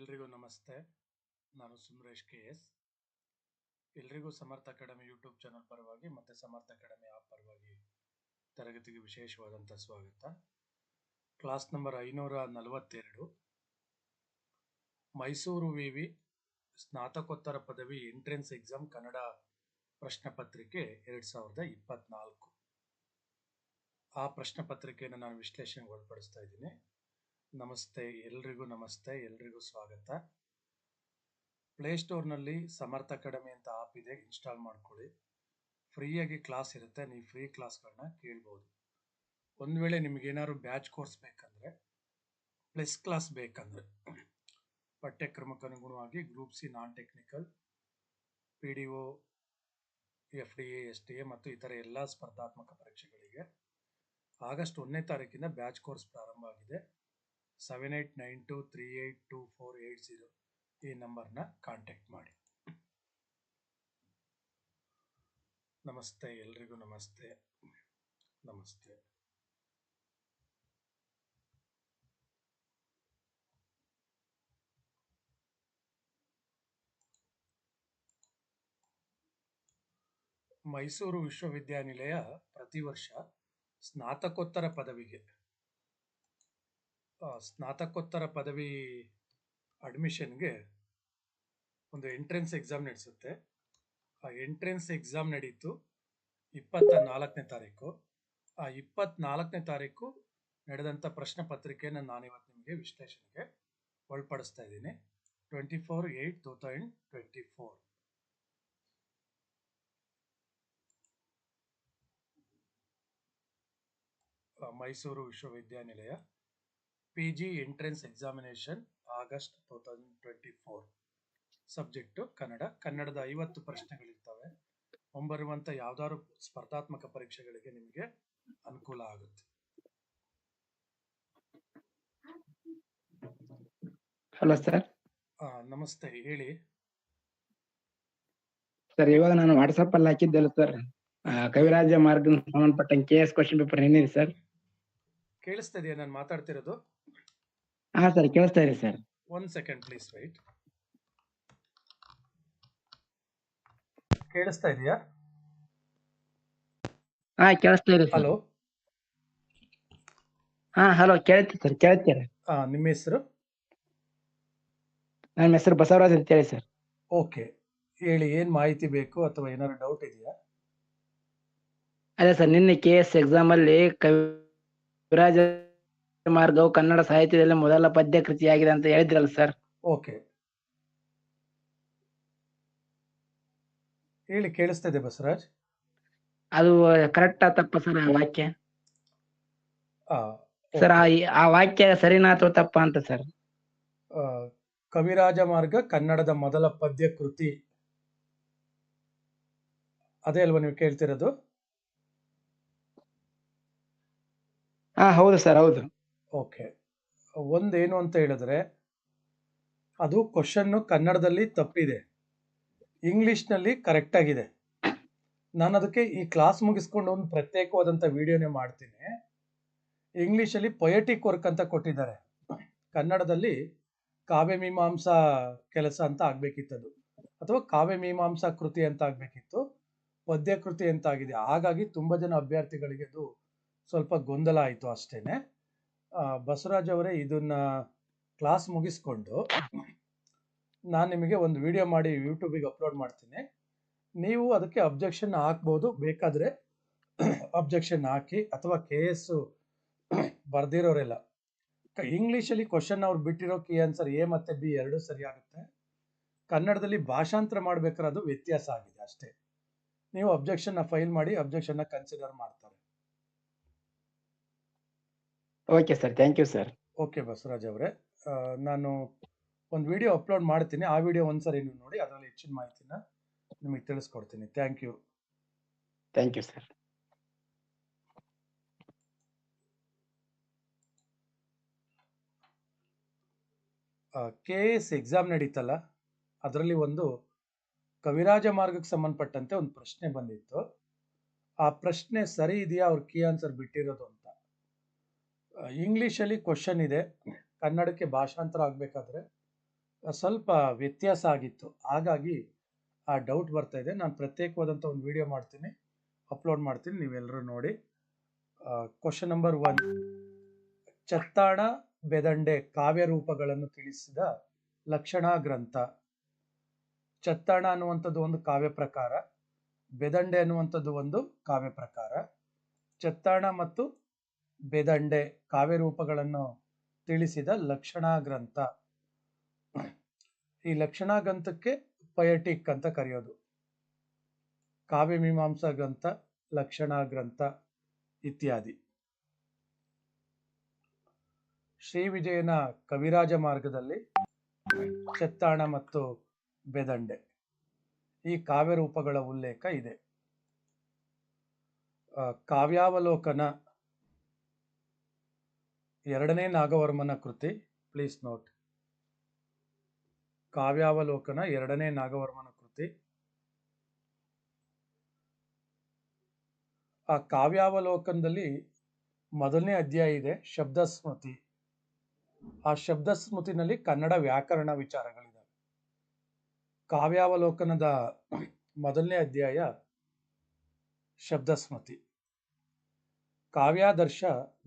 ಎಲ್ರಿಗೂ ನಮಸ್ತೆ. ನಾನು ಸುಮ್ರೇಶ್ ಕೆ ಎಸ್. ಎಲ್ರಿಗೂ ಸಮರ್ಥ ಅಕಾಡೆಮಿ ಯೂಟ್ಯೂಬ್ ಚಾನಲ್ ಪರವಾಗಿ ಮತ್ತು ಸಮರ್ಥ ಅಕಾಡೆಮಿ ಆಪ್ ಪರವಾಗಿ ತರಗತಿಗೆ ವಿಶೇಷವಾದಂಥ ಸ್ವಾಗತ. ಕ್ಲಾಸ್ ನಂಬರ್ ಐನೂರ ನಲವತ್ತೆರಡು. ಮೈಸೂರು ವಿವಿ ಸ್ನಾತಕೋತ್ತರ ಪದವಿ ಎಂಟ್ರೆನ್ಸ್ ಎಕ್ಸಾಮ್ ಕನ್ನಡ ಪ್ರಶ್ನೆ ಪತ್ರಿಕೆ ಎರಡು ಸಾವಿರದ ಇಪ್ಪತ್ನಾಲ್ಕು. ಆ ಪ್ರಶ್ನೆ ಪತ್ರಿಕೆಯನ್ನು ನಾನು ವಿಶ್ಲೇಷಣೆಗೆ ಒಳಪಡಿಸ್ತಾ ಇದ್ದೀನಿ. ನಮಸ್ತೆ, ಎಲ್ರಿಗೂ ನಮಸ್ತೆ, ಎಲ್ರಿಗೂ ಸ್ವಾಗತ. ಪ್ಲೇಸ್ಟೋರ್ನಲ್ಲಿ ಸಮರ್ಥ ಅಕಾಡೆಮಿ ಅಂತ ಆಪ್ ಇದೆ ಇನ್ಸ್ಟಾಲ್ ಮಾಡ್ಕೊಳ್ಳಿ. ಫ್ರೀಯಾಗಿ ಕ್ಲಾಸ್ ಇರುತ್ತೆ, ನೀವು ಫ್ರೀ ಕ್ಲಾಸ್ಗಳನ್ನ ಕೇಳ್ಬೋದು. ಒಂದು ವೇಳೆ ನಿಮಗೇನಾದ್ರು ಬ್ಯಾಚ್ ಕೋರ್ಸ್ ಬೇಕಂದರೆ ಪ್ಲಸ್ ಕ್ಲಾಸ್ ಬೇಕಂದರೆ ಪಠ್ಯಕ್ರಮಕ್ಕೆ ಅನುಗುಣವಾಗಿ group C non technical P D O F D A S T A ಮತ್ತು ಇತರ ಎಲ್ಲ ಸ್ಪರ್ಧಾತ್ಮಕ ಪರೀಕ್ಷೆಗಳಿಗೆ ಆಗಸ್ಟ್ ಒಂದನೇ ತಾರೀಕಿಂದ ಬ್ಯಾಚ್ ಕೋರ್ಸ್ ಪ್ರಾರಂಭ ಆಗಿದೆ. Seven eight nine two three eight two four eight zero ಈ ನಂಬರ್ನ ಕಾಂಟ್ಯಾಕ್ಟ್ ಮಾಡಿ. ನಮಸ್ತೆ, ಎಲ್ರಿಗೂ ನಮಸ್ತೆ. ನಮಸ್ತೆ. ಮೈಸೂರು ವಿಶ್ವವಿದ್ಯಾನಿಲಯ ಪ್ರತಿ ವರ್ಷ ಸ್ನಾತಕೋತ್ತರ ಪದವಿಗೆ ಸ್ನಾತಕೋತ್ತರ ಪದವಿ ಅಡ್ಮಿಷನ್ಗೆ ಒಂದು ಎಂಟ್ರೆನ್ಸ್ ಎಕ್ಸಾಮ್ ನಡೆಸುತ್ತೆ. ಆ ಎಂಟ್ರೆನ್ಸ್ ಎಕ್ಸಾಮ್ ನಡೀತು ಇಪ್ಪತ್ತ ನಾಲ್ಕನೇ ತಾರೀಕು. ಆ ಇಪ್ಪತ್ನಾಲ್ಕನೇ ತಾರೀಕು ನಡೆದಂಥ ಪ್ರಶ್ನೆ ಪತ್ರಿಕೆಯನ್ನು ನಾನಿವತ್ತು ನಿಮಗೆ ವಿಶ್ಲೇಷಣೆಗೆ ಒಳಪಡಿಸ್ತಾ ಇದ್ದೀನಿ. Twenty four eight two thousand twenty four Mysuru ವಿಶ್ವವಿದ್ಯಾನಿಲಯ. P G entrance examination August two thousand twenty four subject Kannada ಕನ್ನಡದ ಐವತ್ತು ಪ್ರಶ್ನೆಗಳಿರ್ತವೆ. ಮುಂಬರುವಂಥ ಯಾವ್ದಾದ್ರು ಸ್ಪರ್ಧಾತ್ಮಕ ಪರೀಕ್ಷೆಗಳಿಗೆ ನಿಮಗೆ ಅನುಕೂಲ ಆಗುತ್ತೆ. ಹಲೋ ಸರ್ ನಮಸ್ತೆ. ಹೇಳಿ. ಸರ್ ಇವಾಗ ನಾನು ವಾಟ್ಸಪ್ ಅಲ್ಲಿ ಹಾಕಿದ್ದೆಲ್ಲ ಸರ್ ಕವಿರಾಜ ಮಾರ್ಗ ಸಂಬಂಧಪಟ್ಟ ಕೆ ಎಸ್ ಕ್ವಶನ್ ಪೇಪರ್ ಏನಿದೆ ಸರ್ ಕೇಳಿಸ್ತಾ ಇದೆಯಾ? ನಾನು ಮಾತಾಡ್ತಿರೋದು? ಹಾ ಸರ್ ಕೇಳಿಸ್ತಾ ಇದೆ sir. One second please wait ಕೇಳಿಸ್ತಾ ಇದೆಯಾ? ಹಾ ಕೇಳಿಸ್ತಾ ಇದೆ ಹಲೋ ಹಾ ಹಲೋ ಕೇಳುತ್ತೆ ಸರ್ ಕೇಳ್ತೀರ? ನಿಮ್ಮ ಹೆಸರು? ನನ್ನ ಹೆಸರು ಬಸವರಾಜ್ ಅಂತ ಹೇಳಿ ಸರ್. ಓಕೆ. ಹೇಳಿ ಏನು ಮಾಹಿತಿ ಬೇಕು ಅಥವಾ ಏನಾದ್ರು ಡೌಟ್ ಇದೆಯಾ? ಅದೇ ಸರ್ ನಿನ್ನೆ ಕೆ ಎಸ್ ಎಕ್ಸಾಮ್ ಅಲ್ಲಿ ಕವಿರಾಜ ಮಾರ್ಗವು ಕನ್ನಡ ಸಾಹಿತ್ಯದಲ್ಲಿ ಮೊದಲ ಪದ್ಯ ಕೃತಿಯಾಗಿದೆ ಅಂತ ಹೇಳಿದ್ರಲ್ಲ ಸರ್. ಓಕೆ. ಹೇಳಿ ಕೇಳಿಸ್ತಾ ಇದೆ ಬಸವರಾಜ್. ಅದು ಕರೆಕ್ಟ್ ತಪ್ಪ ಸರ್ ಆ ವಾಕ್ಯ. ಸರ್ ಆ ವಾಕ್ಯ ಸರಿನಾ ಅಥವಾ ತಪ್ಪ ಅಂತ ಸರ್? ಕವಿರಾಜ ಮಾರ್ಗ ಕನ್ನಡದ ಮೊದಲ ಪದ್ಯ ಕೃತಿ ಅದೇ ಅಲ್ವಾ ನೀವು ಕೇಳ್ತಿರೋದು? ಹಾ ಹೌದು ಸರ್ ಹೌದು. ಓಕೆ. ಒಂದೇನು ಅಂತ ಹೇಳಿದ್ರೆ, ಅದು ಕ್ವಶನ್ನು ಕನ್ನಡದಲ್ಲಿ ತಪ್ಪಿದೆ. ಇಂಗ್ಲೀಷ್ನಲ್ಲಿ ಕರೆಕ್ಟ್ ಆಗಿದೆ ನಾನು ಅದಕ್ಕೆ ಈ ಕ್ಲಾಸ್ ಮುಗಿಸ್ಕೊಂಡು ಒಂದು ಪ್ರತ್ಯೇಕವಾದಂಥ ವಿಡಿಯೋನೇ ಮಾಡ್ತೀನಿ. ಇಂಗ್ಲೀಷಲ್ಲಿ ಪೊಯೆಟಿಕ್ ವರ್ಕ್ ಅಂತ ಕೊಟ್ಟಿದ್ದಾರೆ. ಕನ್ನಡದಲ್ಲಿ ಕಾವ್ಯ ಮೀಮಾಂಸಾ ಕೆಲಸ ಅಂತ ಆಗ್ಬೇಕಿತ್ತದು. ಅಥವಾ ಕಾವ್ಯ ಮೀಮಾಂಸಾ ಕೃತಿ ಅಂತ ಆಗಬೇಕಿತ್ತು. ಪದ್ಯ ಕೃತಿ ಅಂತ ಆಗಿದೆ. ಹಾಗಾಗಿ ತುಂಬ ಜನ ಅಭ್ಯರ್ಥಿಗಳಿಗೆ ಅದು ಸ್ವಲ್ಪ ಗೊಂದಲ ಆಯಿತು ಅಷ್ಟೇನೆ. ಬಸವರಾಜ್ ಅವರೇ ಇದನ್ನ ಕ್ಲಾಸ್ ಮುಗಿಸ್ಕೊಂಡು ನಾನು ನಿಮಗೆ ಒಂದು ವಿಡಿಯೋ ಮಾಡಿ ಯೂಟ್ಯೂಬಿಗೆ ಅಪ್ಲೋಡ್ ಮಾಡ್ತೀನಿ. ನೀವು ಅದಕ್ಕೆ ಅಬ್ಜೆಕ್ಷನ್ ಹಾಕ್ಬೋದು. ಬೇಕಾದರೆ ಅಬ್ಜೆಕ್ಷನ್ ಹಾಕಿ ಅಥವಾ ಕೆ ಎಸ್ ಬರ್ದಿರೋರೆಲ್ಲ ಇಂಗ್ಲೀಷಲ್ಲಿ ಕ್ವಶನ್ ಅವ್ರು ಬಿಟ್ಟಿರೋ ಕಿ ಆನ್ಸರ್ ಎ ಮತ್ತು ಬಿ ಎರಡೂ ಸರಿಯಾಗುತ್ತೆ. ಕನ್ನಡದಲ್ಲಿ ಭಾಷಾಂತರ ಮಾಡ್ಬೇಕಾದ್ರೆ ಅದು ವ್ಯತ್ಯಾಸ ಆಗಿದೆ ಅಷ್ಟೇ. ನೀವು ಅಬ್ಜೆಕ್ಷನ್ನ ಫೈಲ್ ಮಾಡಿ ಅಬ್ಜೆಕ್ಷನ್ನ ಕನ್ಸಿಡರ್ ಮಾಡ್ತಾರೆ. Okay sir thank you sir okay Basavaraj ಅವರೇ. ನಾನು ಒಂದು ವಿಡಿಯೋ ಅಪ್ಲೋಡ್ ಮಾಡ್ತೀನಿ. ಆ ವಿಡಿಯೋ ಒಂದ್ಸರಿ ನೀವು ನೋಡಿ ಅದರಲ್ಲಿ ಹೆಚ್ಚಿನ ಮಾಹಿತಿನ ನಿಮಗೆ ತಿಳಿಸ್ಕೊಡ್ತೀನಿ. Thank you thank you sir K S exam ನಡೀತಲ್ಲ ಅದರಲ್ಲಿ ಒಂದು ಕವಿರಾಜ ಮಾರ್ಗಕ್ಕೆ ಸಂಬಂಧಪಟ್ಟಂತೆ ಒಂದು ಪ್ರಶ್ನೆ ಬಂದಿತ್ತು. ಆ ಪ್ರಶ್ನೆ ಸರಿ ಇದೆಯಾ? ಅವ್ರ ಕೀ ಆನ್ಸರ್ ಬಿಟ್ಟಿರೋದು ಅಂತ. ಇಂಗ್ಲೀಷಲ್ಲಿ ಕ್ವಶನ್ ಇದೆ. ಕನ್ನಡಕ್ಕೆ ಭಾಷಾಂತರ ಆಗಬೇಕಾದ್ರೆ ಸ್ವಲ್ಪ ವ್ಯತ್ಯಾಸ ಆಗಿತ್ತು. ಹಾಗಾಗಿ ಆ ಡೌಟ್ ಬರ್ತಾ ಇದೆ. ನಾನು ಪ್ರತ್ಯೇಕವಾದಂಥ ಒಂದು ವಿಡಿಯೋ ಮಾಡ್ತೀನಿ. ಅಪ್ಲೋಡ್ ಮಾಡ್ತೀನಿ. ನೀವೆಲ್ಲರೂ ನೋಡಿ. ಕ್ವಶನ್ ನಂಬರ್ ಒನ್ ಚತ್ತಾಣ ಬೆದಂಡೆ ಕಾವ್ಯ ರೂಪಗಳನ್ನು ತಿಳಿಸಿದ ಲಕ್ಷಣಾ ಗ್ರಂಥ. ಚತ್ತಾಣ ಅನ್ನುವಂಥದ್ದು ಒಂದು ಕಾವ್ಯ ಪ್ರಕಾರ, ಬೆದಂಡೆ ಅನ್ನುವಂಥದ್ದು ಒಂದು ಕಾವ್ಯ ಪ್ರಕಾರ. ಚತ್ತಾಣ ಮತ್ತು ಬೆದಂಡೆ ಕಾವ್ಯ ರೂಪಗಳನ್ನು ತಿಳಿಸಿದ ಲಕ್ಷಣಾ ಗ್ರಂಥ. ಈ ಲಕ್ಷಣಾ ಗ್ರಂಥಕ್ಕೆ ಪಯಟಿಕ್ ಅಂತ ಕರೆಯೋದು. ಕಾವ್ಯ ಮೀಮಾಂಸಾ ಗ್ರಂಥ, ಲಕ್ಷಣಾ ಗ್ರಂಥ ಇತ್ಯಾದಿ. ಶ್ರೀ ವಿಜಯನ ಕವಿರಾಜ ಮಾರ್ಗದಲ್ಲಿ ಚೆತ್ತಾಣ ಮತ್ತು ಬೆದಂಡೆ ಈ ಕಾವ್ಯ ರೂಪಗಳ ಉಲ್ಲೇಖ ಇದೆ. ಕಾವ್ಯಾವಲೋಕನ ಎರಡನೇ ನಾಗವರ್ಮನ ಕೃತಿ ಪ್ಲೀಸ್ ನೋಟ್ ಕಾವ್ಯಾವಲೋಕನ ಎರಡನೇ ನಾಗವರ್ಮನ ಕೃತಿ. ಆ ಕಾವ್ಯಾವಲೋಕನದಲ್ಲಿ ಮೊದಲನೇ ಅಧ್ಯಾಯ ಇದೆ ಶಬ್ದ ಸ್ಮೃತಿ ಆ ಶಬ್ದ ಸ್ಮೃತಿನಲ್ಲಿ ಕನ್ನಡ ವ್ಯಾಕರಣ ವಿಚಾರಗಳಿದ್ದಾವೆ ಕಾವ್ಯಾವಲೋಕನದ ಮೊದಲನೇ ಅಧ್ಯಾಯ ಶಬ್ದ ಸ್ಮೃತಿ ಕಾವ್ಯಾದರ್ಶ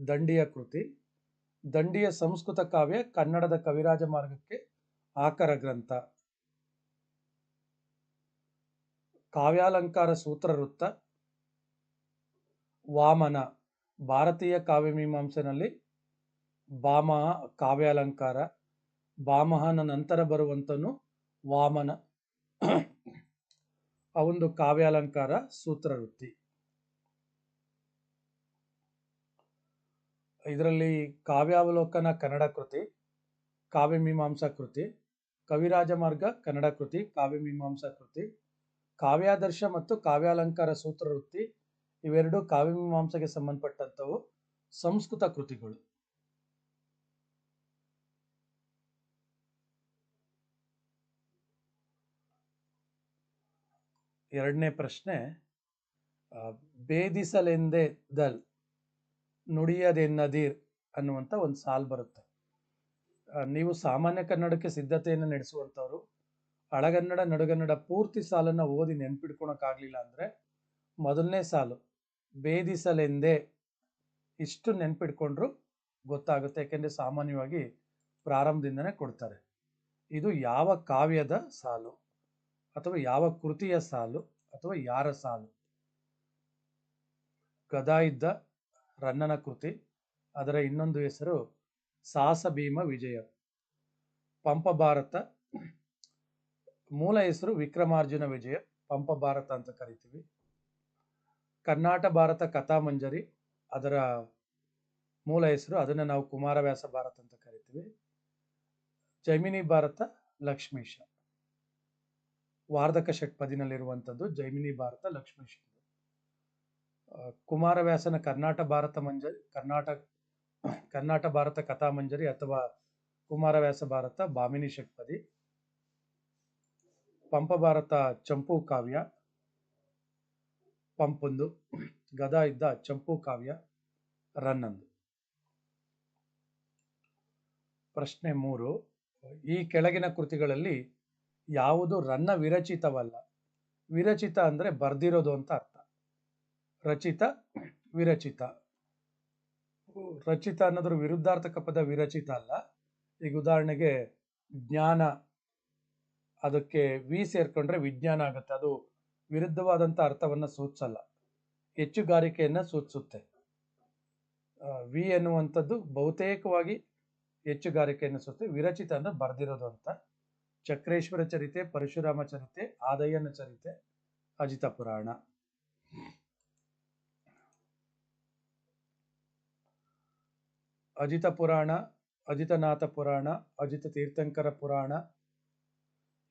ದಂಡಿಯ ಕೃತಿ. ದಂಡಿಯ ಸಂಸ್ಕೃತ ಕಾವ್ಯ ಕನ್ನಡದ ಕವಿರಾಜ ಮಾರ್ಗಕ್ಕೆ ಆಕರ ಗ್ರಂಥ. ಕಾವ್ಯಾಲಂಕಾರ ಸೂತ್ರ ವೃತ್ತ. ವಾಮನ ಭಾರತೀಯ ಕಾವ್ಯಮೀಮಾಂಸೆನಲ್ಲಿ ಬಾಮ ಕಾವ್ಯಾಲಂಕಾರ. ಬಾಮಹನ ನಂತರ ಬರುವಂತನು ವಾಮನ. ಆ ಒಂದು ಕಾವ್ಯಾಲಂಕಾರ ಸೂತ್ರವೃತ್ತಿ ಇದರಲ್ಲಿ ಕಾವ್ಯಾವಲೋಕನ ಕನ್ನಡ ಕೃತಿ, ಕಾವ್ಯಮೀಮಾಂಸಾ ಕೃತಿ, ಕವಿರಾಜ ಮಾರ್ಗ ಕನ್ನಡ ಕೃತಿ, ಕಾವ್ಯಮೀಮಾಂಸಾ ಕೃತಿ, ಕಾವ್ಯಾದರ್ಶ ಮತ್ತು ಕಾವ್ಯಾಲಂಕಾರ ಸೂತ್ರ ವೃತ್ತಿ ಇವೆರಡು ಕಾವ್ಯಮೀಮಾಂಸೆಗೆ ಸಂಬಂಧಪಟ್ಟಂತವು ಸಂಸ್ಕೃತ ಕೃತಿಗಳು. ಎರಡನೇ ಪ್ರಶ್ನೆ ಭೇದಿಸಲೆಂದೇ ಭೇದಿಸಲೆಂದೇ ದಲ್ ನುಡಿಯದೆನ್ನದೀರ್ ಅನ್ನುವಂಥ ಒಂದು ಸಾಲ್ ಬರುತ್ತೆ. ನೀವು ಸಾಮಾನ್ಯ ಕನ್ನಡಕ್ಕೆ ಸಿದ್ಧತೆಯನ್ನು ನಡೆಸುವಂಥವ್ರು ಹಳಗನ್ನಡ ನಡುಗನ್ನಡ ಪೂರ್ತಿ ಸಾಲನ್ನು ಓದಿ ನೆನ್ಪಿಡ್ಕೊಳಕ್ಕಾಗಲಿಲ್ಲ ಅಂದರೆ ಮೊದಲನೇ ಸಾಲು ಭೇದಿಸಲೆಂದೇ ಇಷ್ಟು ನೆನ್ಪಿಡ್ಕೊಂಡ್ರು ಗೊತ್ತಾಗುತ್ತೆ, ಯಾಕೆಂದರೆ ಸಾಮಾನ್ಯವಾಗಿ ಪ್ರಾರಂಭದಿಂದನೇ ಕೊಡ್ತಾರೆ. ಇದು ಯಾವ ಕಾವ್ಯದ ಸಾಲು, ಅಥವಾ ಯಾವ ಕೃತಿಯ ಸಾಲು, ಅಥವಾ ಯಾರ ಸಾಲು? ಗದಾ ಇದ್ದ ರನ್ನನ ಕೃತಿ. ಅದರ ಇನ್ನೊಂದು ಹೆಸರು ಸಾಹಸ ಭೀಮ ವಿಜಯ. ಪಂಪ ಭಾರತ. ಮೂಲ ಹೆಸರು ವಿಕ್ರಮಾರ್ಜುನ ವಿಜಯ. ಪಂಪ ಭಾರತ ಅಂತ ಕರಿತೀವಿ. ಕರ್ನಾಟ ಭಾರತ ಕಥಾಮಂಜರಿ. ಅದರ ಮೂಲ ಹೆಸರು ಅದನ್ನು ನಾವು ಕುಮಾರವ್ಯಾಸ ಭಾರತ ಅಂತ ಕರಿತೀವಿ. ಜೈಮಿನಿ ಭಾರತ ಲಕ್ಷ್ಮೀಶ. ವಾರ್ಧಕ ಷಟ್ಪದಿನಲ್ಲಿರುವಂಥದ್ದು ಜೈಮಿನಿ ಭಾರತ ಲಕ್ಷ್ಮೀಶ. ಕುಮಾರವ್ಯಾಸನ ಕರ್ನಾಟ ಭಾರತ ಮಂಜರಿ ಕರ್ನಾಟಕ ಕರ್ನಾಟ ಭಾರತ ಕಥಾಮಂಜರಿ ಅಥವಾ ಕುಮಾರವ್ಯಾಸ ಭಾರತ ಭಾಮಿನಿ ಷಟ್ಪದಿ ಪಂಪ ಭಾರತ ಚಂಪು ಕಾವ್ಯ, ಪಂಪೊಂದು, ಗದ ಇದ್ದ ಚಂಪು ಕಾವ್ಯ, ರನ್ನೊಂದು. ಪ್ರಶ್ನೆ ಮೂರು, ಈ ಕೆಳಗಿನ ಕೃತಿಗಳಲ್ಲಿ ಯಾವುದು ರನ್ನ ವಿರಚಿತವಲ್ಲ? ವಿರಚಿತ ಅಂದ್ರೆ ಬರ್ದಿರೋದು ಅಂತ ಅರ್ಥ. ರಚಿತ, ವಿರಚಿತ. ರಚಿತ ಅನ್ನೋದ್ರ ವಿರುದ್ಧಾರ್ಥಕ ಪದ ವಿರಚಿತ ಅಲ್ಲ. ಈಗ ಉದಾಹರಣೆಗೆ ಜ್ಞಾನ, ಅದಕ್ಕೆ ವಿ ಸೇರ್ಕೊಂಡ್ರೆ ವಿಜ್ಞಾನ ಆಗುತ್ತೆ. ಅದು ವಿರುದ್ಧವಾದಂಥ ಅರ್ಥವನ್ನು ಸೂಚಿಸಲ್ಲ. ಹೆಚ್ಚುಗಾರಿಕೆಯನ್ನು ಸೂಚಿಸುತ್ತೆ. ವಿ ಎನ್ನುವಂಥದ್ದು ಬಹುತೇಕವಾಗಿ ಹೆಚ್ಚುಗಾರಿಕೆಯನ್ನು ಸೂಚಿಸುತ್ತೆ. ವಿರಚಿತ ಅಂದ್ರೆ ಬರ್ದಿರೋದು ಅಂತ. ಚಕ್ರೇಶ್ವರ ಚರಿತೆ, ಪರಶುರಾಮ ಚರಿತೆ, ಆದಯ್ಯನ ಚರಿತೆ, ಅಜಿತ ಪುರಾಣ. ಅಜಿತ ಪುರಾಣ, ಅಜಿತನಾಥ ಪುರಾಣ, ಅಜಿತ ತೀರ್ಥಂಕರ ಪುರಾಣ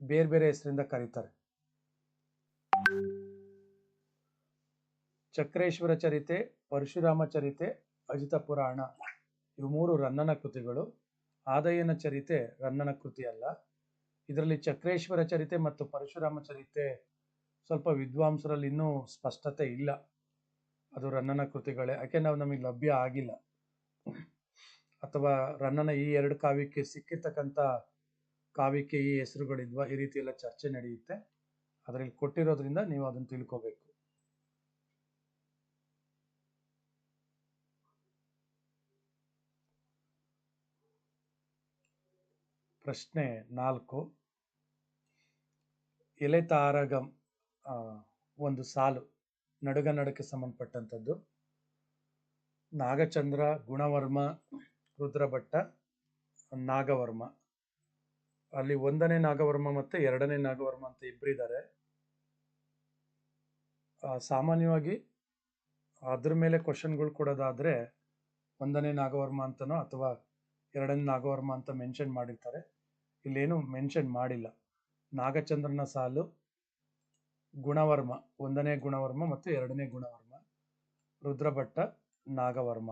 ಬೇರೆ ಬೇರೆ ಹೆಸರಿಂದ ಕರೀತಾರೆ. ಚಕ್ರೇಶ್ವರ ಚರಿತೆ, ಪರಶುರಾಮ ಚರಿತೆ, ಅಜಿತ ಪುರಾಣ ಇವು ಮೂರು ರನ್ನನ ಕೃತಿಗಳು. ಆದಯ್ಯನ ಚರಿತೆ ರನ್ನನ ಕೃತಿ ಅಲ್ಲ. ಇದರಲ್ಲಿ ಚಕ್ರೇಶ್ವರ ಚರಿತೆ ಮತ್ತು ಪರಶುರಾಮ ಚರಿತೆ ಸ್ವಲ್ಪ ವಿದ್ವಾಂಸರಲ್ಲಿ ಇನ್ನೂ ಸ್ಪಷ್ಟತೆ ಇಲ್ಲ. ಅದು ರನ್ನನ ಕೃತಿಗಳೇ. ಯಾಕೆ ನಾವು ನಮಗೆ ಲಭ್ಯ ಆಗಿಲ್ಲ. ಅಥವಾ ರನ್ನನ ಈ ಎರಡು ಕಾವ್ಯಕ್ಕೆ ಸಿಕ್ಕಿರ್ತಕ್ಕಂಥ ಕಾವ್ಯಕ್ಕೆ ಈ ಹೆಸರುಗಳಿದ್ವಾ, ಈ ರೀತಿ ಎಲ್ಲ ಚರ್ಚೆ ನಡೆಯುತ್ತೆ. ಅದರಲ್ಲಿ ಕೊಟ್ಟಿರೋದ್ರಿಂದ ನೀವು ಅದನ್ನು ತಿಳ್ಕೋಬೇಕು. ಪ್ರಶ್ನೆ ನಾಲ್ಕು. ಎಲೆ ತಾರಗಂ ಒಂದು ಸಾಲು ನಡುಗ ನಡಕ್ಕೆ ಸಂಬಂಧಪಟ್ಟಂಥದ್ದು. ನಾಗಚಂದ್ರ, ಗುಣವರ್ಮ ರುದ್ರಭಟ್ಟ, ನಾಗವರ್ಮ. ಅಲ್ಲಿ ಒಂದನೇ ನಾಗವರ್ಮ ಮತ್ತೆ ಎರಡನೇ ನಾಗವರ್ಮ ಅಂತ ಇಬ್ಬರಿದ್ದಾರೆ ಸಾಮಾನ್ಯವಾಗಿ ಅದ್ರ ಮೇಲೆ ಕ್ವಶನ್ಗಳು ಕೊಡೋದಾದ್ರೆ ಒಂದನೇ ನಾಗವರ್ಮ ಅಂತನೋ ಅಥವಾ ಎರಡನೇ ನಾಗವರ್ಮ ಅಂತ ಮೆನ್ಷನ್ ಮಾಡಿರ್ತಾರೆ. ಇಲ್ಲೇನು ಮೆನ್ಷನ್ ಮಾಡಿಲ್ಲ. ನಾಗಚಂದ್ರನ ಸಾಲು ಗುಣವರ್ಮ, ಒಂದನೇ ಗುಣವರ್ಮ ಮತ್ತು ಎರಡನೇ ಗುಣವರ್ಮ. ರುದ್ರಭಟ್ಟ, ನಾಗವರ್ಮ.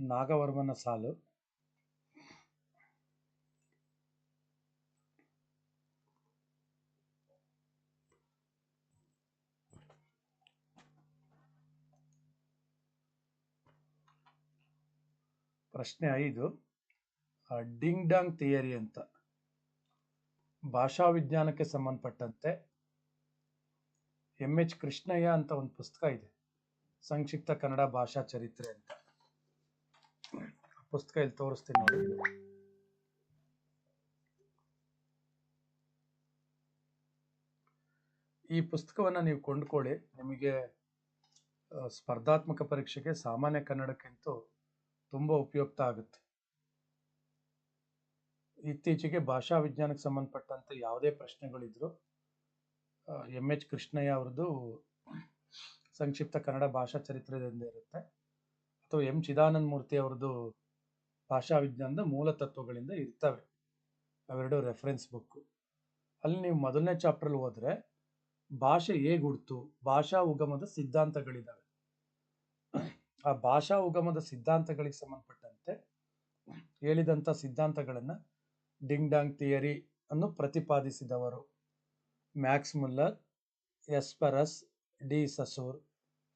ನಾಗವರ್ಮನ ಸಾಲು. ಪ್ರಶ್ನೆ ಐದು. ಡಿಂಗ್ ಡಾಂಗ್ ಥಿಯರಿ ಅಂತ. ಭಾಷಾ ವಿಜ್ಞಾನಕ್ಕೆ ಸಂಬಂಧಪಟ್ಟಂತೆ ಎಂ ಎಚ್ ಕೃಷ್ಣಯ್ಯ ಅಂತ ಒಂದು ಪುಸ್ತಕ ಇದೆ. ಸಂಕ್ಷಿಪ್ತ ಕನ್ನಡ ಭಾಷಾ ಚರಿತ್ರೆ ಅಂತ. ಪುಸ್ತಕ ಇಲ್ಲಿ ತೋರಿಸ್ತೀನಿ ನೋಡಿ. ಈ ಪುಸ್ತಕವನ್ನು ನೀವು ಕೊಂಡ್ಕೊಳ್ಳಿ. ನಿಮಗೆ ಸ್ಪರ್ಧಾತ್ಮಕ ಪರೀಕ್ಷೆಗೆ ಸಾಮಾನ್ಯ ಕನ್ನಡಕ್ಕಿಂತೂ ತುಂಬ ಉಪಯುಕ್ತ ಆಗುತ್ತೆ. ಇತ್ತೀಚೆಗೆ ಭಾಷಾ ವಿಜ್ಞಾನಕ್ಕೆ ಸಂಬಂಧಪಟ್ಟಂತೆ ಯಾವುದೇ ಪ್ರಶ್ನೆಗಳಿದ್ರು ಎಂ ಎಚ್ ಕೃಷ್ಣಯ್ಯ ಅವ್ರದ್ದು ಸಂಕ್ಷಿಪ್ತ ಕನ್ನಡ ಭಾಷಾ ಚರಿತ್ರೆದಿಂದ ಇರುತ್ತೆ. ಅಥವಾ ಎಂ. ಚಿದಾನಂದ ಮೂರ್ತಿ ಅವ್ರದ್ದು ಭಾಷಾ ವಿಜ್ಞಾನದ ಮೂಲ ತತ್ವಗಳಿಂದ ಇರ್ತವೆ. ಅವೆರಡು ರೆಫರೆನ್ಸ್ ಬುಕ್ಕು ಅಲ್ಲಿ ನೀವು ಮೊದಲನೇ ಚಾಪ್ಟ್ರಲ್ಲಿ ಹೋದರೆ ಭಾಷೆ ಹೇಗೆ ಹುಡ್ತು ಭಾಷಾ ಉಗಮದ ಸಿದ್ಧಾಂತಗಳಿದ್ದಾವೆ ಆ ಭಾಷಾ ಉಗಮದ ಸಿದ್ಧಾಂತಗಳಿಗೆ ಸಂಬಂಧಪಟ್ಟಂತೆ ಹೇಳಿದಂಥ ಸಿದ್ಧಾಂತಗಳನ್ನು ಡಿಂಗ್ ಡಾಂಗ್ ಥಿಯರಿ ಅನ್ನು ಪ್ರತಿಪಾದಿಸಿದವರು. Max Muller, Jespersen, de Saussure,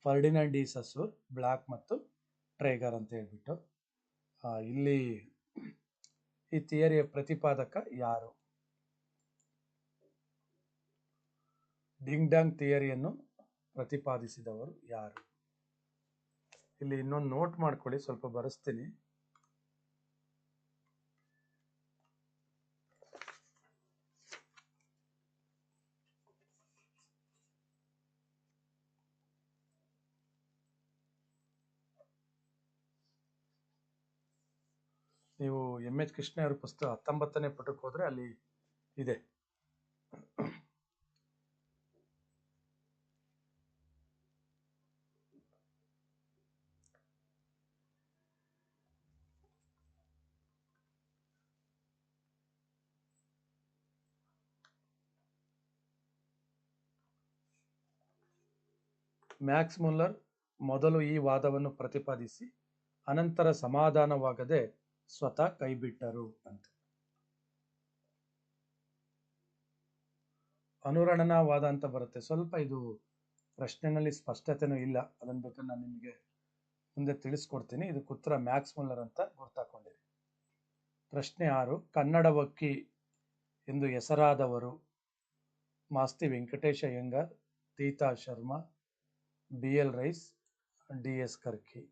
Ferdinand de Saussure, Bloch ಮತ್ತು ಟ್ರೇಗರ್ ಅಂತ ಹೇಳ್ಬಿಟ್ಟು ಇಲ್ಲಿ ಈ ಥಿಯರಿಯ ಪ್ರತಿಪಾದಕ ಯಾರು? ಡಿಂಗ್ ಡಾಂಗ್ ಥಿಯರಿಯನ್ನು ಪ್ರತಿಪಾದಿಸಿದವರು ಯಾರು? ಇಲ್ಲಿ ಇನ್ನೊಂದು ನೋಟ್ ಮಾಡ್ಕೊಳ್ಳಿ, ಸ್ವಲ್ಪ ಬರೆಸ್ತೀನಿ. ಎಚ್ ಕೃಷ್ಣ ಅವರ ಪುಸ್ತಕ ಹತ್ತೊಂಬತ್ತನೇ ಪುಟಕ್ಕೆ ಹೋದ್ರೆ ಅಲ್ಲಿ ಇದೆ. ಮ್ಯಾಕ್ಸ್ ಮುಲ್ಲರ್ ಮೊದಲು ಈ ವಾದವನ್ನು ಪ್ರತಿಪಾದಿಸಿ, ಅನಂತರ ಸಮಾಧಾನವಾಗದೆ ಸ್ವತಃ ಕೈಬಿಟ್ಟರು ಅಂತ. ಅನುರಣನವಾದ ಅಂತ ಬರುತ್ತೆ. ಸ್ವಲ್ಪ ಇದು ಪ್ರಶ್ನೆನಲ್ಲಿ ಸ್ಪಷ್ಟತೆನೂ ಇಲ್ಲ. ಅದನ್ನ ಬೇಕಾದ್ರೆ ನಾನು ನಿಮಗೆ ಮುಂದೆ ತಿಳಿಸ್ಕೊಡ್ತೀನಿ. ಇದು ಕುತ್ರ ಮ್ಯಾಕ್ಸ್ ಮುಲ್ಲರ್ ಅಂತ ಗುರ್ತಾಕೊಂಡಿರಿ ಪ್ರಶ್ನೆ ಆರು ಕನ್ನಡವಕ್ಕಿ ಎಂದು ಹೆಸರಾದವರು Masti Venkatesha Iyengar Tita Sharma, B L Rice, D S Karki.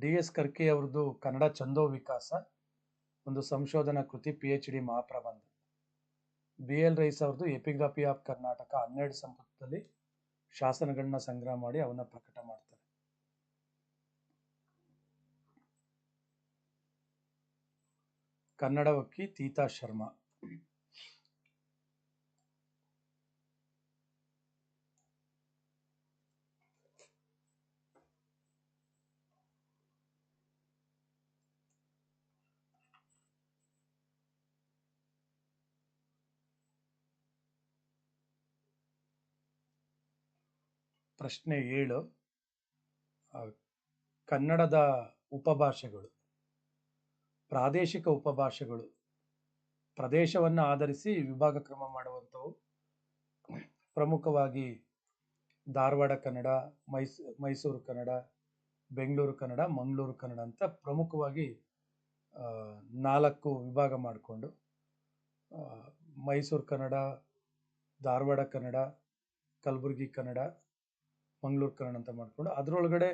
D S Karki ಅವ್ರದ್ದು ಕನ್ನಡ ಚಂದೋ ವಿಕಾಸ, ಒಂದು ಸಂಶೋಧನಾ ಕೃತಿ ಪಿ ಎಚ್ ಡಿ ಮಹಾಪ್ರಬಂಧ. ಬಿ ಎಲ್ ರೈಸ್ ಅವ್ರದ್ದು ಎಪಿಗ್ರಫಿ ಆಫ್ ಕರ್ನಾಟಕ ಹನ್ನೆರಡು ಸಂಪುಟದಲ್ಲಿ ಶಾಸನಗಳನ್ನ ಸಂಗ್ರಹ ಮಾಡಿ ಅವನ್ನ ಪ್ರಕಟ ಮಾಡ್ತಾರೆ. ಕನ್ನಡ ವಕ್ಕಿ ತೀತಾ ಶರ್ಮಾ. ಪ್ರಶ್ನೆ ಏಳು. ಕನ್ನಡದ ಉಪಭಾಷೆಗಳು, ಪ್ರಾದೇಶಿಕ ಉಪಭಾಷೆಗಳು, ಪ್ರದೇಶವನ್ನು ಆಧರಿಸಿ ವಿಭಾಗ ಕ್ರಮ ಮಾಡುವಂಥವು ಪ್ರಮುಖವಾಗಿ ಧಾರವಾಡ ಕನ್ನಡ, ಮೈಸ್, ಮೈಸೂರು ಕನ್ನಡ, ಬೆಂಗಳೂರು ಕನ್ನಡ, ಮಂಗಳೂರು ಕನ್ನಡ ಅಂತ ಪ್ರಮುಖವಾಗಿ ನಾಲ್ಕು ವಿಭಾಗ ಮಾಡಿಕೊಂಡು ಮೈಸೂರು ಕನ್ನಡ, ಧಾರವಾಡ ಕನ್ನಡ, ಕಲಬುರಗಿ ಕನ್ನಡ ಮಂಗಳೂರು ಕನ್ನಡ ಅಂತ ಮಾಡಿಕೊಂಡು ಅದರೊಳಗಡೆ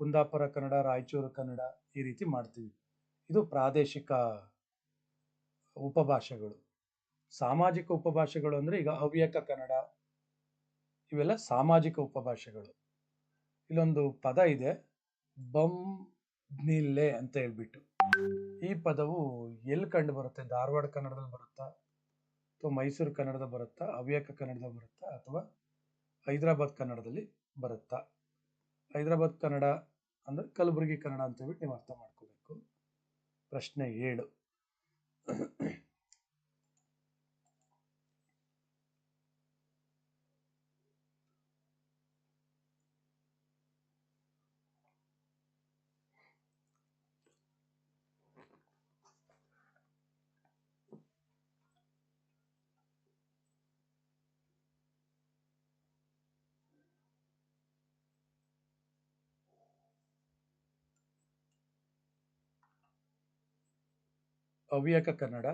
ಕುಂದಾಪುರ ಕನ್ನಡ, ರಾಯಚೂರು ಕನ್ನಡ ಈ ರೀತಿ ಮಾಡ್ತೀವಿ. ಇದು ಪ್ರಾದೇಶಿಕ ಉಪಭಾಷೆಗಳು. ಸಾಮಾಜಿಕ ಉಪಭಾಷೆಗಳು ಅಂದರೆ ಈಗ ಹವ್ಯಕ ಕನ್ನಡ, ಇವೆಲ್ಲ ಸಾಮಾಜಿಕ ಉಪಭಾಷೆಗಳು. ಇಲ್ಲೊಂದು ಪದ ಇದೆ ಬಮ್ ಅಂತ ಹೇಳ್ಬಿಟ್ಟು. ಈ ಪದವು ಎಲ್ಲಿ ಕಂಡು ಬರುತ್ತೆ? ಧಾರವಾಡ ಕನ್ನಡದಲ್ಲಿ ಬರುತ್ತಾ? ಅಥವಾ ಮೈಸೂರು ಕನ್ನಡದ ಬರುತ್ತಾ? ಹವ್ಯಕ ಕನ್ನಡದಲ್ಲಿ ಬರುತ್ತಾ? ಅಥವಾ ಹೈದರಾಬಾದ್ ಕನ್ನಡದಲ್ಲಿ ಬರುತ್ತಾ? ಹೈದರಾಬಾದ್ ಕನ್ನಡ ಅಂದರೆ ಕಲಬುರಗಿ ಕನ್ನಡ ಅಂತ ಹೇಳ್ಬಿಟ್ಟು ನೀವು ಅರ್ಥ ಮಾಡ್ಕೋಬೇಕು. ಪ್ರಶ್ನೆ ಏಳು. ಹವ್ಯಕ ಕನ್ನಡ.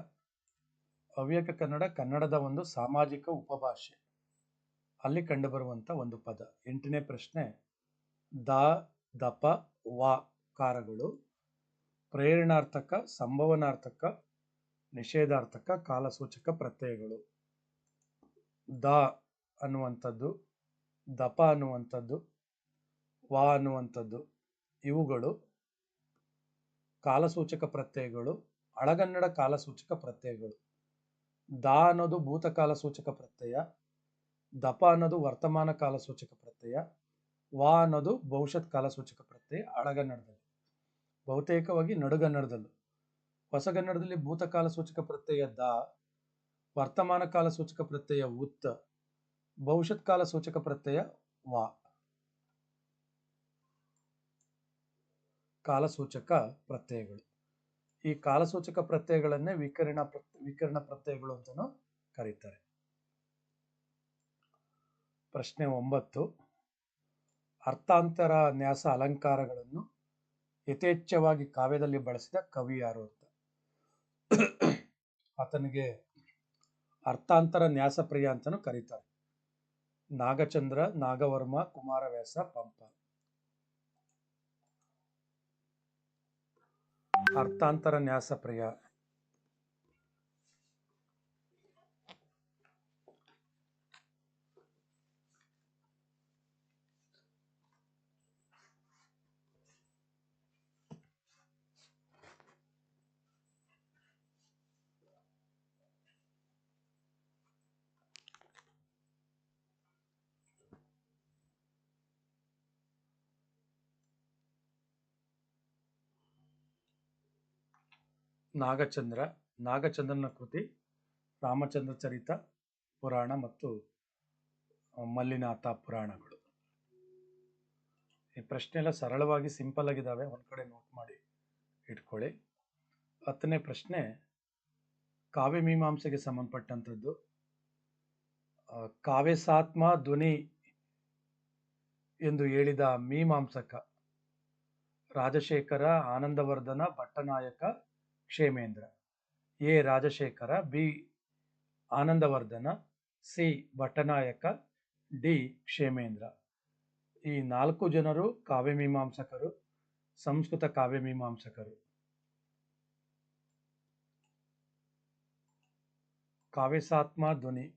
ಹವ್ಯಕ ಕನ್ನಡ ಕನ್ನಡದ ಒಂದು ಸಾಮಾಜಿಕ ಉಪಭಾಷೆ. ಅಲ್ಲಿ ಕಂಡುಬರುವಂಥ ಒಂದು ಪದ. ಎಂಟನೇ ಪ್ರಶ್ನೆ, ದ, ದಪ, ವ ಕಾರಗಳು ಪ್ರೇರಣಾರ್ಥಕ, ಸಂಭವನಾರ್ಥಕ, ನಿಷೇಧಾರ್ಥಕ, ಕಾಲಸೂಚಕ ಪ್ರತ್ಯಯಗಳು. ದ ಅನ್ನುವಂಥದ್ದು, ದಪ ಅನ್ನುವಂಥದ್ದು, ವ ಅನ್ನುವಂಥದ್ದು, ಇವುಗಳು ಕಾಲಸೂಚಕ ಪ್ರತ್ಯಯಗಳು ಹಳಗನ್ನಡ ಕಾಲಸೂಚಕ ಪ್ರತ್ಯಯಗಳು. ದ ಅನ್ನೋದು ಭೂತಕಾಲ ಸೂಚಕ ಪ್ರತ್ಯಯ. ದಪ ಅನ್ನೋದು ವರ್ತಮಾನ ಕಾಲ ಸೂಚಕ ಪ್ರತ್ಯಯ. ವಾ ಅನ್ನೋದು ಭವಿಷ್ಯತ್ ಕಾಲ ಸೂಚಕ ಪ್ರತ್ಯಯ ಹಳಗನ್ನಡದಲ್ಲಿ ಬಹುತೇಕವಾಗಿ ನಡುಗನ್ನಡದಲ್ಲೂ. ಹೊಸಗನ್ನಡದಲ್ಲಿ ಭೂತಕಾಲ ಸೂಚಕ ಪ್ರತ್ಯಯ ದ, ವರ್ತಮಾನ ಕಾಲ ಸೂಚಕ ಪ್ರತ್ಯಯ ಉತ್ತ ಭವಿಷ್ಯತ್ ಕಾಲ ಸೂಚಕ ಪ್ರತ್ಯಯ ವಾ. ಕಾಲಸೂಚಕ ಪ್ರತ್ಯಯಗಳು. ಈ ಕಾಲಸೂಚಕ ಪ್ರತ್ಯಯಗಳನ್ನೇ ವಿಕರಣ ವಿಕರಣ ಪ್ರತ್ಯಯಗಳು ಅಂತಲೂ ಕರೀತಾರೆ. ಪ್ರಶ್ನೆ ಒಂಬತ್ತು. ಅರ್ಥಾಂತರ ನ್ಯಾಸ ಅಲಂಕಾರಗಳನ್ನು ಯಥೇಚ್ಛವಾಗಿ ಕಾವ್ಯದಲ್ಲಿ ಬಳಸಿದ ಕವಿ ಯಾರು ಅಂತ. ಆತನಿಗೆ ಅರ್ಥಾಂತರ ನ್ಯಾಸಪ್ರಿಯ ಅಂತಲೂ ಕರೀತಾರೆ. ನಾಗಚಂದ್ರ, ನಾಗವರ್ಮ, ಕುಮಾರವ್ಯಾಸ, ಪಂಪ. ಅರ್ಥಾಂತರ ನ್ಯಾಸಪ್ರಿಯ ನಾಗಚಂದ್ರ, ನಾಗಚಂದ್ರನ ಕೃತಿ, ರಾಮಚಂದ್ರ ಚರಿತ, ಪುರಾಣ ಮತ್ತು ಮಲ್ಲಿನಾಥ ಪುರಾಣಗಳು. ಈ ಪ್ರಶ್ನೆ ಎಲ್ಲ ಸರಳವಾಗಿ ಸಿಂಪಲ್ ಆಗಿದ್ದಾವೆ ಒಂದ್ ಕಡೆ ನೋಟ್ ಮಾಡಿ ಇಟ್ಕೊಳ್ಳಿ. ಹತ್ತನೇ ಪ್ರಶ್ನೆ, ಕಾವ್ಯ ಮೀಮಾಂಸೆಗೆ ಸಂಬಂಧಪಟ್ಟಂಥದ್ದು ಕಾವ್ಯ ಕಾವ್ಯಸಾತ್ಮ ಧ್ವನಿ ಎಂದು ಹೇಳಿದ ಮೀಮಾಂಸಕ Rajashekhara, Anandavardhana, Bhattanayaka Kshemendra. A. Rajashekhara, B. Anandavardhana, C. Bhattanayaka, D. Kshemendra. ಈ ನಾಲ್ಕು ಜನರು ಕಾವ್ಯಮೀಮಾಂಸಕರು ಸಂಸ್ಕೃತ ಕಾವ್ಯಮೀಮಾಂಸಕರು ಕಾವ್ಯಸಾತ್ಮ ಧ್ವನಿ.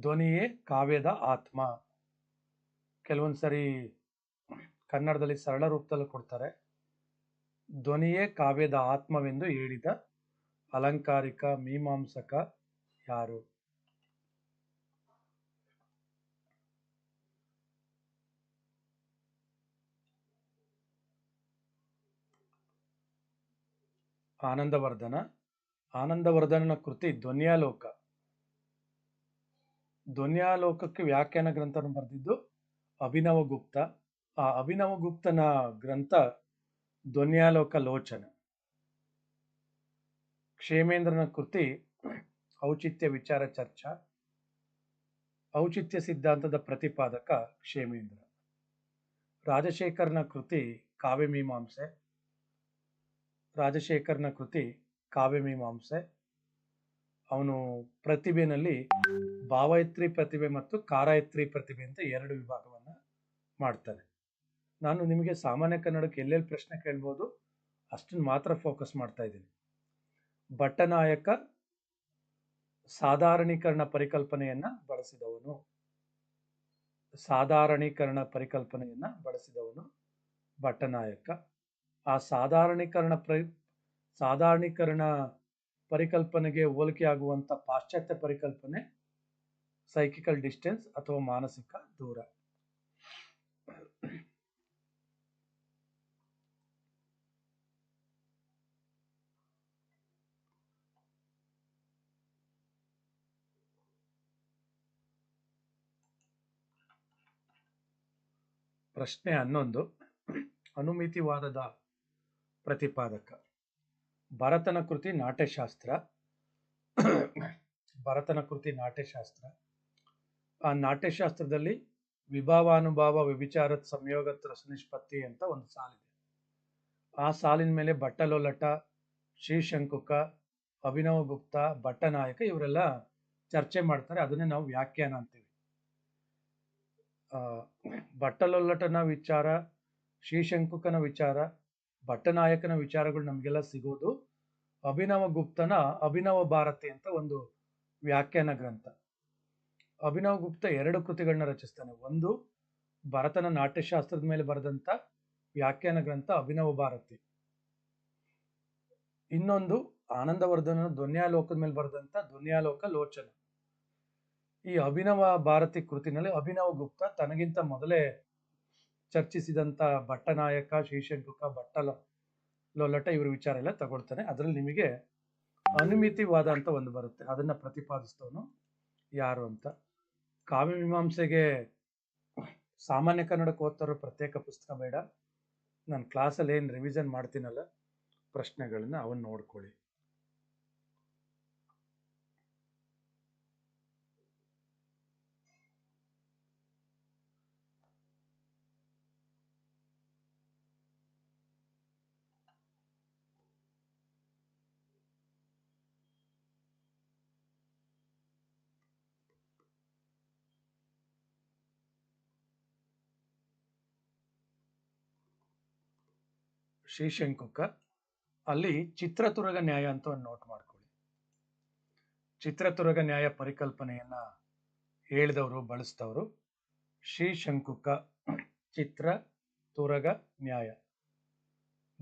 ಧ್ವನಿಯೇ ಕಾವ್ಯದ ಆತ್ಮ. ಕೆಲವೊಂದು ಸರಿ ಕನ್ನಡದಲ್ಲಿ ಸರಳ ರೂಪದಲ್ಲಿ ಕೊಡ್ತಾರೆ. ಧ್ವನಿಯೇ ಕಾವ್ಯದ ಆತ್ಮವೆಂದು ಹೇಳಿದ ಅಲಂಕಾರಿಕ ಮೀಮಾಂಸಕ ಯಾರು? ಆನಂದವರ್ಧನ. ಆನಂದವರ್ಧನನ ಕೃತಿ ಧ್ವನ್ಯಾಲೋಕ. ಧ್ವನ್ಯಾಲೋಕಕ್ಕೆ ವ್ಯಾಖ್ಯಾನ ಗ್ರಂಥವನ್ನು ಬರೆದಿದ್ದು ಅಭಿನವ ಗುಪ್ತ ಆ ಅಭಿನವ ಗುಪ್ತನ ಗ್ರಂಥ ಧ್ವನ್ಯಾಲೋಕ ಲೋಚನ. ಕ್ಷೇಮೇಂದ್ರನ ಕೃತಿ, ಔಚಿತ್ಯ ವಿಚಾರ ಚರ್ಚಾ, ಔಚಿತ್ಯ ಸಿದ್ಧಾಂತದ ಪ್ರತಿಪಾದಕ ಕ್ಷೇಮೇಂದ್ರ. ರಾಜಶೇಖರ್ನ ಕೃತಿ ಕಾವ್ಯಮೀಮಾಂಸೆ ರಾಜಶೇಖರ್ನ ಕೃತಿ ಕಾವ್ಯಮೀಮಾಂಸೆ ಅವನು ಪ್ರತಿಭೆನಲ್ಲಿ ಭಾವಯತ್ರಿ ಪ್ರತಿಭೆ ಮತ್ತು ಕಾರಾಯತ್ರಿ ಪ್ರತಿಭೆ ಅಂತ ಎರಡು ವಿಭಾಗವನ್ನ ಮಾಡ್ತಾನೆ ನಾನು ನಿಮಗೆ ಸಾಮಾನ್ಯ ಕನ್ನಡಕ್ಕೆ ಎಲ್ಲೆಲ್ಲಿ ಪ್ರಶ್ನೆ ಕೇಳ್ಬೋದು ಅಷ್ಟನ್ನು ಮಾತ್ರ ಫೋಕಸ್ ಮಾಡ್ತಾ ಇದ್ದೀನಿ. ಭಟ್ಟನಾಯಕ ಸಾಧಾರಣೀಕರಣ ಪರಿಕಲ್ಪನೆಯನ್ನ ಬಳಸಿದವನು. ಸಾಧಾರಣೀಕರಣ ಪರಿಕಲ್ಪನೆಯನ್ನ ಬಳಸಿದವನು ಭಟ್ಟನಾಯಕ. ಆ ಸಾಧಾರಣೀಕರಣ ಪ್ರ ಸಾಧಾರಣೀಕರಣ ಪರಿಕಲ್ಪನೆಗೆ ಹೋಲಿಕೆ ಆಗುವಂತ ಪಾಶ್ಚಾತ್ಯ ಪರಿಕಲ್ಪನೆ ಸೈಕಿಕಲ್ ಡಿಸ್ಟೆನ್ಸ್ ಅಥವಾ ಮಾನಸಿಕ ದೂರ. ಪ್ರಶ್ನೆ ಹನ್ನೊಂದು. ಅನುಮಿತಿವಾದದ ಪ್ರತಿಪಾದಕ. ಭರತನ ಕೃತಿ ನಾಟ್ಯಶಾಸ್ತ್ರ. ಭರತನ ಕೃತಿ ನಾಟ್ಯಶಾಸ್ತ್ರ. ಆ ನಾಟ್ಯಶಾಸ್ತ್ರದಲ್ಲಿ ವಿಭಾವಾನುಭಾವ ವ್ಯಭಿಚಾರ ಸಂಯೋಗದ ರಸನಿಷ್ಪತ್ತಿ ಅಂತ ಒಂದು ಸಾಲಿದೆ. ಆ ಸಾಲಿನ ಮೇಲೆ ಭಟ್ಟಲೋಲಟ, ಶ್ರೀಶಂಕುಕ, ಅಭಿನವ ಗುಪ್ತ, ಭಟ್ಟನಾಯಕ ಇವರೆಲ್ಲ ಚರ್ಚೆ ಮಾಡ್ತಾರೆ. ಅದನ್ನೇ ನಾವು ವ್ಯಾಖ್ಯಾನ ಅಂತೀವಿ. ಭಟ್ಟಲೊಲ್ಲಟನ ವಿಚಾರ, ಶ್ರೀಶಂಕುಕನ ವಿಚಾರ, ಭಟ್ಟನಾಯಕನ ವಿಚಾರಗಳು ನಮಗೆಲ್ಲ ಸಿಗೋದು. ಅಭಿನವ ಗುಪ್ತನ ಅಭಿನವ ಭಾರತಿ ಅಂತ ಒಂದು ವ್ಯಾಖ್ಯಾನ ಗ್ರಂಥ. ಅಭಿನವ ಗುಪ್ತ ಎರಡು ಕೃತಿಗಳನ್ನ ರಚಿಸ್ತಾನೆ. ಒಂದು, ಭರತನ ನಾಟ್ಯಶಾಸ್ತ್ರದ ಮೇಲೆ ಬರೆದಂತ ವ್ಯಾಖ್ಯಾನ ಗ್ರಂಥ ಅಭಿನವ ಭಾರತಿ. ಇನ್ನೊಂದು ಆನಂದವರ್ಧನ ಧ್ವನ್ಯಾಲೋಕದ ಮೇಲೆ ಬರೆದಂತ ಧ್ವನ್ಯಾಲೋಕ ಲೋಚನ. ಈ ಅಭಿನವ ಭಾರತಿ ಕೃತಿನಲ್ಲಿ ಅಭಿನವ ಗುಪ್ತ ತನಗಿಂತ ಮೊದಲೇ ಚರ್ಚಿಸಿದಂತ ಭಟ್ಟನಾಯಕ, ಶ್ರೀಶಂಕುಕ, ಭಟ್ಟಲ ಲೋಲಟ ಇವ್ರ ವಿಚಾರ ಎಲ್ಲ ತಗೊಳ್ತಾನೆ. ಅದರಲ್ಲಿ ನಿಮಗೆ ಅನುಮಿತಿವಾದ ಅಂತ ಒಂದು ಬರುತ್ತೆ. ಅದನ್ನ ಪ್ರತಿಪಾದಿಸ್ತವನು ಯಾರು ಅಂತ. ಕಾವ್ಯಮೀಮಾಂಸೆಗೆ ಸಾಮಾನ್ಯ ಕನ್ನಡಕ್ಕೆ ಓದ್ತಾರೋ ಪ್ರತ್ಯೇಕ ಪುಸ್ತಕ ಬೇಡ. ನಾನು ಕ್ಲಾಸಲ್ಲಿ ಏನು ರಿವಿಷನ್ ಮಾಡ್ತೀನಲ್ಲ ಪ್ರಶ್ನೆಗಳನ್ನ ಅವನ್ನ ನೋಡ್ಕೊಳ್ಳಿ. ಶ್ರೀಶಂಕುಕ ಅಲ್ಲಿ ಚಿತ್ರತುರಗ ನ್ಯಾಯ ಅಂತ ಒಂದು ನೋಟ್ ಮಾಡ್ಕೊಳ್ಳಿ. ಚಿತ್ರತುರಗ ನ್ಯಾಯ ಪರಿಕಲ್ಪನೆಯನ್ನ ಹೇಳಿದವರು ಬಳಸಿದವರು ಶ್ರೀಶಂಕುಕ ಚಿತ್ರ ತುರಗ ನ್ಯಾಯ.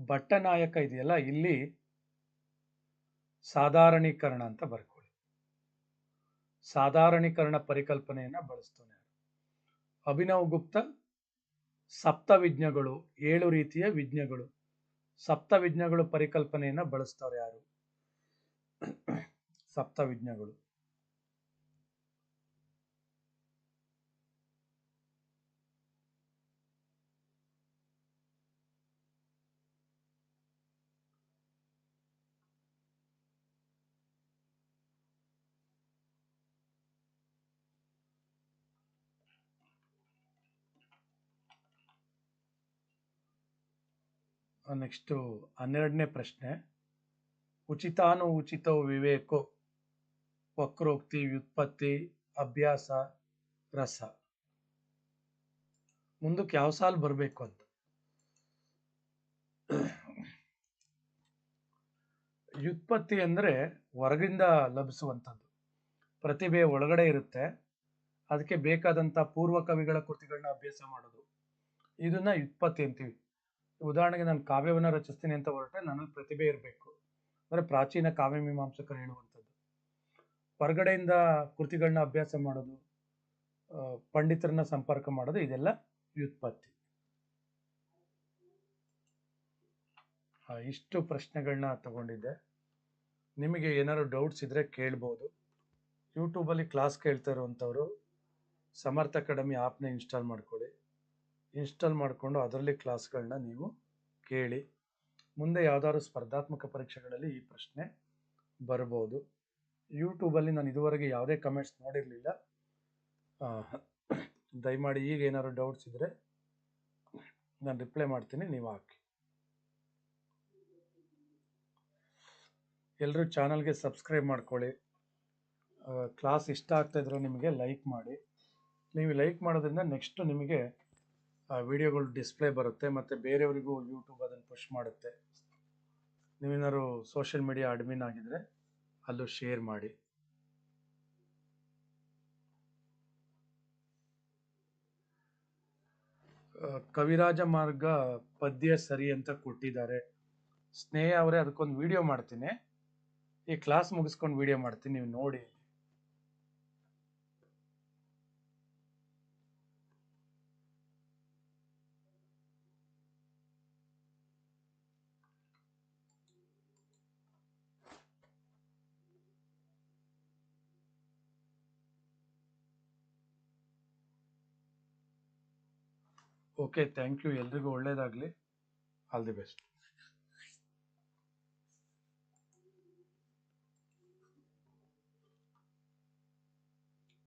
ಭಟ್ಟನಾಯಕ ಇದೆಯಲ್ಲ, ಇಲ್ಲಿ ಸಾಧಾರಣೀಕರಣ ಅಂತ ಬರ್ಕೊಳ್ಳಿ. ಸಾಧಾರಣೀಕರಣ ಪರಿಕಲ್ಪನೆಯನ್ನ ಬಳಸ್ತಾನೆ ಅಭಿನವ್ ಗುಪ್ತ ಸಪ್ತ ವಿಜ್ಞಗಳು ಏಳು ರೀತಿಯ ವಿಜ್ಞಗಳು. ಸಪ್ತ ವಿಜ್ಞಗಳು ಪರಿಕಲ್ಪನೆಯನ್ನು ಬಳಸ್ತಾರೆ ಯಾರು? ಸಪ್ತ ನೆಕ್ಸ್ಟು ಹನ್ನೆರಡನೇ ಪ್ರಶ್ನೆ. ಉಚಿತಾನು ಉಚಿತೋ ವಿವೇಕೋ, ವಕ್ರೋಕ್ತಿ, ವ್ಯುತ್ಪತ್ತಿ, ಅಭ್ಯಾಸ, ರಸ. ಮುಂದಕ್ಕೆ ಯಾವ ಸಾಲು ಬರಬೇಕು ಅಂತ? ವ್ಯುತ್ಪತ್ತಿ ಅಂದ್ರೆ ಹೊರಗಿಂದ ಲಭಿಸುವಂಥದ್ದು. ಪ್ರತಿಭೆ ಒಳಗಡೆ ಇರುತ್ತೆ. ಅದಕ್ಕೆ ಬೇಕಾದಂತ ಪೂರ್ವ ಕವಿಗಳ ಕೃತಿಗಳನ್ನ ಅಭ್ಯಾಸ ಮಾಡೋದು. ಇದನ್ನ ವ್ಯುತ್ಪತ್ತಿ ಅಂತೀವಿ. ಉದಾಹರಣೆಗೆ ನಾನು ಕಾವ್ಯವನ್ನ ರಚಿಸ್ತೀನಿ ಅಂತ ಹೊರಟ್ರೆ ನನ್ನಲ್ಲಿ ಪ್ರತಿಭೆ ಇರಬೇಕು. ಅಂದ್ರೆ ಪ್ರಾಚೀನ ಕಾವ್ಯ ಮೀಮಾಂಸಕರು ಹೇಳುವಂಥದ್ದು. ಹೊರಗಡೆಯಿಂದ ಕೃತಿಗಳನ್ನ ಅಭ್ಯಾಸ ಮಾಡೋದು ಪಂಡಿತರನ್ನ ಸಂಪರ್ಕ ಮಾಡೋದು, ಇದೆಲ್ಲ ವ್ಯುತ್ಪತ್ತಿ. ಇಷ್ಟು ಪ್ರಶ್ನೆಗಳನ್ನ ತಗೊಂಡಿದ್ದೆ. ನಿಮಗೆ ಏನಾದ್ರು ಡೌಟ್ಸ್ ಇದ್ರೆ ಕೇಳ್ಬೋದು. ಯೂಟ್ಯೂಬಲ್ಲಿ ಕ್ಲಾಸ್ ಕೇಳ್ತಾ ಇರುವಂಥವ್ರು, ಸಮರ್ಥ ಅಕಾಡೆಮಿ ಆ್ಯಪ್ನ ಇನ್ಸ್ಟಾಲ್ ಮಾಡ್ಕೊಳ್ಳಿ. ಇನ್ಸ್ಟಾಲ್ ಮಾಡಿಕೊಂಡು ಅದರಲ್ಲಿ ಕ್ಲಾಸ್ಗಳನ್ನ ನೀವು ಕೇಳಿ, ಮುಂದೆ ಯಾವ್ದಾದ್ರು ಸ್ಪರ್ಧಾತ್ಮಕ ಪರೀಕ್ಷೆಗಳಲ್ಲಿ ಈ ಪ್ರಶ್ನೆ ಬರ್ಬೋದು. ಯೂಟ್ಯೂಬಲ್ಲಿ ನಾನು ಇದುವರೆಗೆ ಯಾವುದೇ ಕಮೆಂಟ್ಸ್ ನೋಡಿರಲಿಲ್ಲ. ದಯಮಾಡಿ ಈಗ ಏನಾದ್ರು ಡೌಟ್ಸ್ ಇದ್ದರೆ ನಾನು ರಿಪ್ಲೈ ಮಾಡ್ತೀನಿ, ನೀವು ಹಾಕಿ. ಎಲ್ಲರೂ ಚಾನಲ್ಗೆ ಸಬ್ಸ್ಕ್ರೈಬ್ ಮಾಡ್ಕೊಳ್ಳಿ. ಕ್ಲಾಸ್ ಇಷ್ಟ ಆಗ್ತಾ ಇದ್ರೆ ನಿಮಗೆ ಲೈಕ್ ಮಾಡಿ. ನೀವು ಲೈಕ್ ಮಾಡೋದ್ರಿಂದ ನೆಕ್ಸ್ಟ್ ನಿಮಗೆ ವಿಡಿಯೋಗಳು ಡಿಸ್ಪ್ಲೇ ಬರುತ್ತೆ ಮತ್ತು ಬೇರೆಯವರಿಗೂ ಯೂಟ್ಯೂಬ್ ಅದನ್ನು ಪುಷ್ ಮಾಡುತ್ತೆ. ನೀವೇನಾದ್ರು ಸೋಷಿಯಲ್ ಮೀಡಿಯಾ ಅಡ್ಮಿನ್ ಆಗಿದ್ರೆ ಅಲ್ಲೂ ಶೇರ್ ಮಾಡಿ. ಕವಿರಾಜ ಮಾರ್ಗ ಪದ್ಯ ಸರಿ ಅಂತ ಕೊಟ್ಟಿದ್ದಾರೆ. ಸ್ನೇಹ ಅವರೇ, ಅದಕ್ಕೊಂದು ವಿಡಿಯೋ ಮಾಡ್ತೀನಿ. ಈ ಕ್ಲಾಸ್ ಮುಗಿಸ್ಕೊಂಡು ವಿಡಿಯೋ ಮಾಡ್ತೀನಿ, ನೀವು ನೋಡಿ. ಓಕೆ ಥ್ಯಾಂಕ್ ಯು ಎಲ್ರಿಗೂ ಒಳ್ಳೇದಾಗಲಿ. All the best